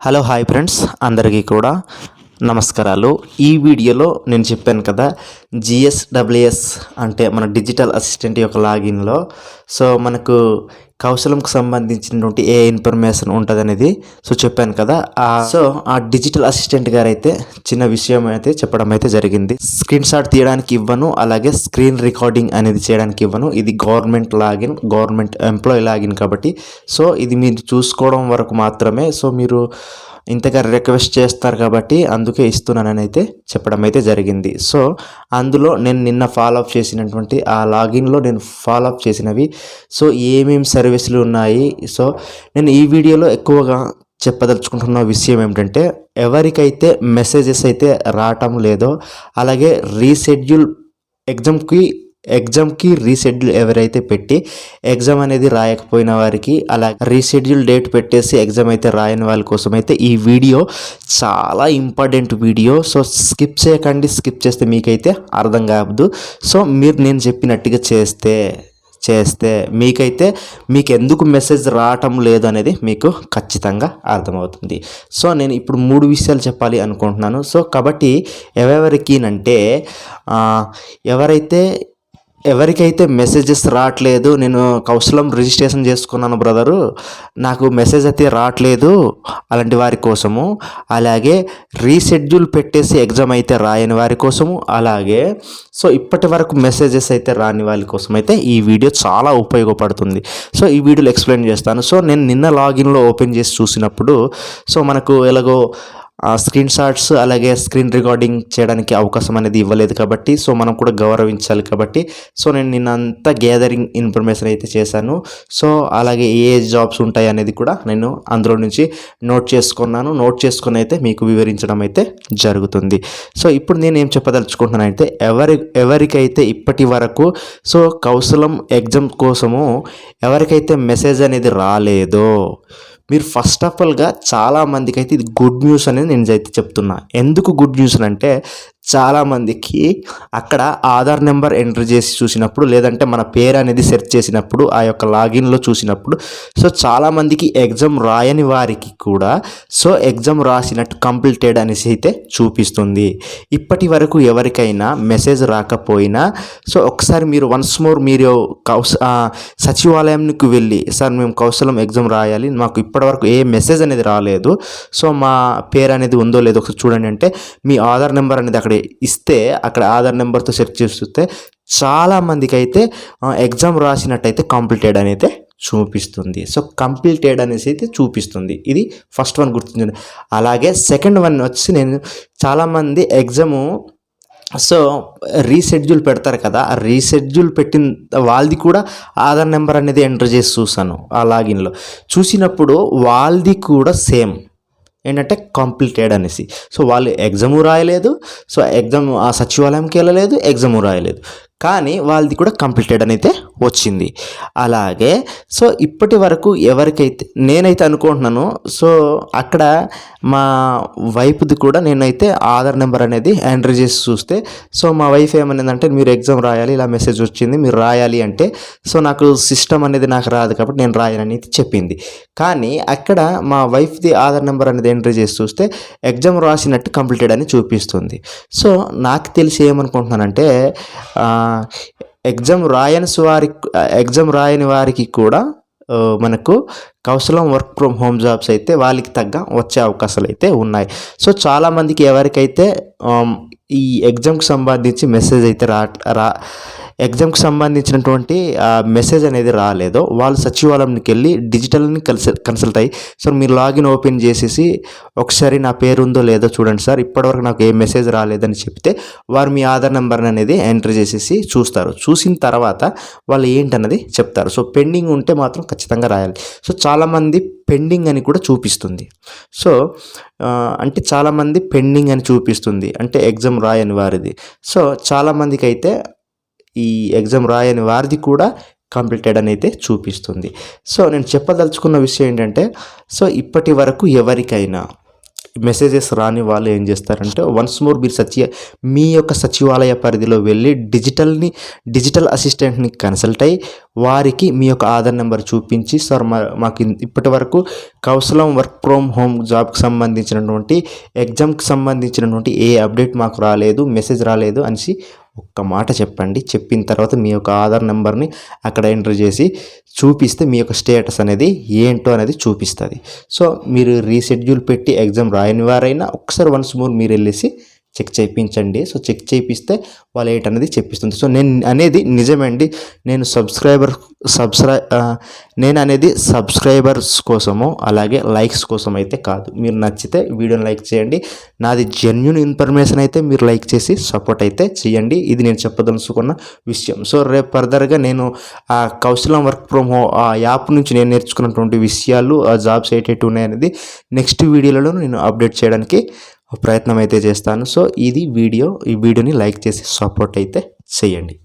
Hello hi friends అందరికీ కూడా నమస్కారాలు. ఈ వీడియోలో నేను చెప్పాను కదా జిఎస్డబ్ల్యూఎస్ అంటే మన డిజిటల్ అసిస్టెంట్ యొక్క లాగిన్లో. సో మనకు కౌశలంకు సంబంధించినటువంటి ఏ ఇన్ఫర్మేషన్ ఉంటుంది అనేది సో చెప్పాను కదా. ఆ సో ఆ డిజిటల్ అసిస్టెంట్ గారు అయితే చిన్న విషయం అయితే చెప్పడం అయితే జరిగింది. స్క్రీన్ షాట్ తీయడానికి ఇవ్వను అలాగే స్క్రీన్ రికార్డింగ్ అనేది చేయడానికి ఇవ్వను. ఇది government login government employee login కాబట్టి. సో ఇది మీరు చూసుకోవడం వరకు మాత్రమే. సో మీరు ఇంతగా రిక్వెస్ట్ చేస్తారు కాబట్టి అందుకే ఇస్తున్నానని అయితే చెప్పడం అయితే జరిగింది. సో అందులో నేను నిన్న ఫాలో అప్ చేసినటువంటి ఆ లాగిన్లో నేను ఫాలో అప్ చేసినవి. సో ఏమేమి సర్వీసులు ఉన్నాయి? సో నేను ఈ వీడియోలో ఎక్కువగా చెప్పదలుచుకుంటున్న విషయం ఏమిటంటే ఎవరికైతే మెసేజెస్ అయితే రావటం లేదో అలాగే రీషెడ్యూల్ ఎగ్జామ్కి ఎగ్జామ్కి రీషెడ్యూల్ ఎవరైతే పెట్టి ఎగ్జామ్ అనేది రాయకపోయిన వారికి అలా రీషెడ్యూల్ డేట్ పెట్టేసి ఎగ్జామ్ అయితే రాయని వాళ్ళ కోసం అయితే ఈ వీడియో చాలా ఇంపార్టెంట్ వీడియో. సో స్కిప్ చేయకండి స్కిప్ చేస్తే మీకైతే అర్థం కావద్దు. సో మీరు నేను చెప్పినట్టుగా చేస్తే చేస్తే మీకైతే మీకు ఎందుకు మెసేజ్ రావటం లేదు అనేది మీకు ఖచ్చితంగా అర్థమవుతుంది. సో నేను ఇప్పుడు మూడు విషయాలు చెప్పాలి అనుకుంటున్నాను. సో కాబట్టి ఎవరెవరికినంటే ఎవరైతే ఎవరికైతే మెసేజెస్ రావట్లేదు నేను కౌశలం రిజిస్ట్రేషన్ చేసుకున్నాను బ్రదరు నాకు మెసేజ్ అయితే రావట్లేదు అలాంటి వారి కోసము. అలాగే రీషెడ్యూల్ పెట్టేసి ఎగ్జామ్ అయితే రాయని వారి కోసము. అలాగే సో ఇప్పటి వరకు మెసేజెస్ అయితే రాని వారి కోసం అయితే ఈ వీడియో చాలా ఉపయోగపడుతుంది. సో ఈ వీడియోలో ఎక్స్ప్లెయిన్ చేస్తాను. సో నేను నిన్న లాగిన్లో ఓపెన్ చేసి చూసినప్పుడు సో మనకు ఎలాగో స్క్రీన్ షాట్స్ అలాగే స్క్రీన్ రికార్డింగ్ చేయడానికి అవకాశం అనేది ఇవ్వలేదు కాబట్టి సో మనం కూడా గౌరవించాలి కాబట్టి సో నేను నిన్న గ్యాదరింగ్ ఇన్ఫర్మేషన్ అయితే చేశాను. సో అలాగే ఏ ఏ జాబ్స్ ఉంటాయి అనేది కూడా నేను అందులో నుంచి నోట్ చేసుకున్నాను. నోట్ చేసుకుని అయితే మీకు వివరించడం అయితే జరుగుతుంది. సో ఇప్పుడు నేను ఏం చెప్పదలుచుకుంటున్నాను అయితే ఎవరి ఎవరికైతే ఇప్పటి వరకు సో కౌశలం ఎగ్జామ్ కోసము ఎవరికైతే మెసేజ్ అనేది రాలేదో మీరు ఫస్ట్ ఆఫ్ ఆల్గా చాలామందికి అయితే ఇది గుడ్ న్యూస్ అనేది నేను అయితే చెప్తున్నా. ఎందుకు గుడ్ న్యూస్ అంటే చాలామందికి అక్కడ ఆధార్ నెంబర్ ఎంటర్ చేసి చూసినప్పుడు లేదంటే మన పేరు అనేది సెర్చ్ చేసినప్పుడు ఆ యొక్క లాగిన్లో చూసినప్పుడు సో చాలామందికి ఎగ్జామ్ రాయని వారికి కూడా సో ఎగ్జామ్ రాసినట్టు కంప్లీటెడ్ అనేసి అయితే చూపిస్తుంది. ఇప్పటి వరకు ఎవరికైనా మెసేజ్ రాకపోయినా సో ఒకసారి మీరు వన్స్ మోర్ మీరు కౌశ సచివాలయంకి వెళ్ళి సార్ మేము కౌశలం ఎగ్జామ్ రాయాలి మాకు ఇప్పటివరకు ఏ మెసేజ్ అనేది రాలేదు సో మా పేరు అనేది ఉందో లేదో ఒకసారి చూడండి అంటే మీ ఆధార్ నెంబర్ అనేది అక్కడ ఇస్తే అక్కడ ఆధార్ నెంబర్తో సెర్చ్ చేసి చూస్తే చాలామందికి అయితే ఎగ్జామ్ రాసినట్టయితే కంప్లీటెడ్ అనేది చూపిస్తుంది. సో కంప్లీటెడ్ అనేసి అయితే చూపిస్తుంది. ఇది ఫస్ట్ వన్ గుర్తుంచండి అలాగే సెకండ్ వన్ వచ్చి నేను చాలామంది ఎగ్జాము సో రీషెడ్యూల్ పెడతారు కదా ఆ రీషెడ్యూల్ పెట్టిన వాళ్ళది కూడా ఆధార్ నెంబర్ అనేది ఎంటర్ చేసి చూసాను ఆ లాగిన్లో. చూసినప్పుడు వాళ్ళది కూడా సేమ్. ఏంటంటే కంప్లీటెడ్ అనేసి. సో వాళ్ళు ఎగ్జాము రాయలేదు. సో ఎగ్జామ్ ఆ సచివాలయంకి వెళ్ళలేదు ఎగ్జాము రాయలేదు. కానీ వాళ్ళది కూడా కంప్లీటెడ్ అని అయితే వచ్చింది. అలాగే సో ఇప్పటి వరకు ఎవరికైతే నేనైతే అనుకుంటున్నాను సో అక్కడ మా వైఫ్ది కూడా నేనైతే ఆధార్ నెంబర్ అనేది ఎంటర్ చేసి చూస్తే సో మా వైఫ్ ఏమనేదంటే మీరు ఎగ్జామ్ రాయాలి ఇలా మెసేజ్ వచ్చింది మీరు రాయాలి అంటే సో నాకు సిస్టమ్ అనేది నాకు రాదు కాబట్టి నేను రాయాలని చెప్పింది. కానీ అక్కడ మా వైఫ్ది ఆధార్ నెంబర్ అనేది ఎంటర్ చేసి చూస్తే ఎగ్జామ్ రాసినట్టు కంప్లీటెడ్ అని చూపిస్తుంది. సో నాకు తెలిసి ఏమనుకుంటున్నానంటే ఎగ్జామ్ రాయని వారి ఎగ్జామ్ రాయని వారికి కూడా మనకు Kaushalam work from home jobs అయితే వాళ్ళకి తగ్గ వచ్చే అవకాశాలు అయితే ఉన్నాయి. సో చాలామందికి ఎవరికైతే ఈ ఎగ్జామ్కి సంబంధించి మెసేజ్ అయితే రా రా ఎగ్జామ్కి సంబంధించినటువంటి మెసేజ్ అనేది రాలేదో. వాళ్ళు సచివాలయంకి వెళ్ళి డిజిటల్ని కన్సల్ కన్సల్ట్ అయ్యి సో మీరు లాగిన్ ఓపెన్ చేసేసి ఒకసారి నా పేరు ఉందో లేదో చూడండి సార్ ఇప్పటివరకు నాకు ఏ మెసేజ్ రాలేదని చెప్తే వారు మీ ఆధార్ నెంబర్ అనేది ఎంటర్ చేసేసి చూస్తారు. చూసిన తర్వాత వాళ్ళు ఏంటన్నది చెప్తారు. సో పెండింగ్ ఉంటే మాత్రం ఖచ్చితంగా రాయాలి. సో చాలామంది పెండింగ్ అని కూడా చూపిస్తుంది. సో అంటే చాలామంది పెండింగ్ అని చూపిస్తుంది. అంటే ఎగ్జామ్ రాయని వారిది. సో చాలామందికి అయితే ఈ ఎగ్జామ్ రాయని వారిది కూడా కంప్లీటెడ్ అని అయితే చూపిస్తుంది. సో నేను చెప్పదలుచుకున్న విషయం ఏంటంటే సో ఇప్పటి వరకు ఎవరికైనా మెసేజెస్ రాని వాళ్ళు ఏం చేస్తారంటే వన్స్ మోర్ మీరు సచి మీ యొక్క సచివాలయ పరిధిలో వెళ్ళి డిజిటల్ని డిజిటల్ అసిస్టెంట్ని కన్సల్ట్ అయ్యి వారికి మీ యొక్క ఆధార్ నెంబర్ చూపించి సార్ మా మాకు ఇప్పటి వరకు కౌశలం వర్క్ ఫ్రమ్ హోమ్ జాబ్కి సంబంధించినటువంటి ఎగ్జామ్కి సంబంధించినటువంటి ఏ అప్డేట్ మాకు రాలేదు మెసేజ్ రాలేదు అనేసి ఒక్క మాట చెప్పండి. చెప్పిన తర్వాత మీ యొక్క ఆధార్ నెంబర్ని అక్కడ ఎంటర్ చేసి చూపిస్తే మీ యొక్క స్టేటస్ అనేది ఏంటో అనేది చూపిస్తుంది. సో మీరు రీషెడ్యూల్ పెట్టి ఎగ్జామ్ రాయని వారైనా ఒకసారి వన్స్ మోర్ మీరు వెళ్ళేసి చెక్ చేయించండి. సో చెక్ చేయిస్తే వాళ్ళు అనేది చెప్పిస్తుంది. సో నేను అనేది నిజమండి. నేను సబ్స్క్రైబర్ సబ్స్క్రై నేను అనేది సబ్స్క్రైబర్స్ కోసము అలాగే లైక్స్ కోసం అయితే కాదు. మీరు నచ్చితే వీడియోని లైక్ చేయండి. నాది జెన్యున్ ఇన్ఫర్మేషన్ అయితే మీరు లైక్ చేసి సపోర్ట్ అయితే చేయండి. ఇది నేను చెప్పదలుచుకున్న విషయం. సో రేపు ఫర్దర్గా నేను ఆ కౌశలం వర్క్ ఫ్రమ్ ఆ యాప్ నుంచి నేను నేర్చుకున్నటువంటి విషయాలు ఆ జాబ్స్ ఏటేటి ఉన్నాయనేది నెక్స్ట్ వీడియోలలో నేను అప్డేట్ చేయడానికి ప్రయత్నం అయితే చేస్తాను. సో ఇది వీడియో. ఈ వీడియోని లైక్ చేసి సపోర్ట్ అయితే చేయండి.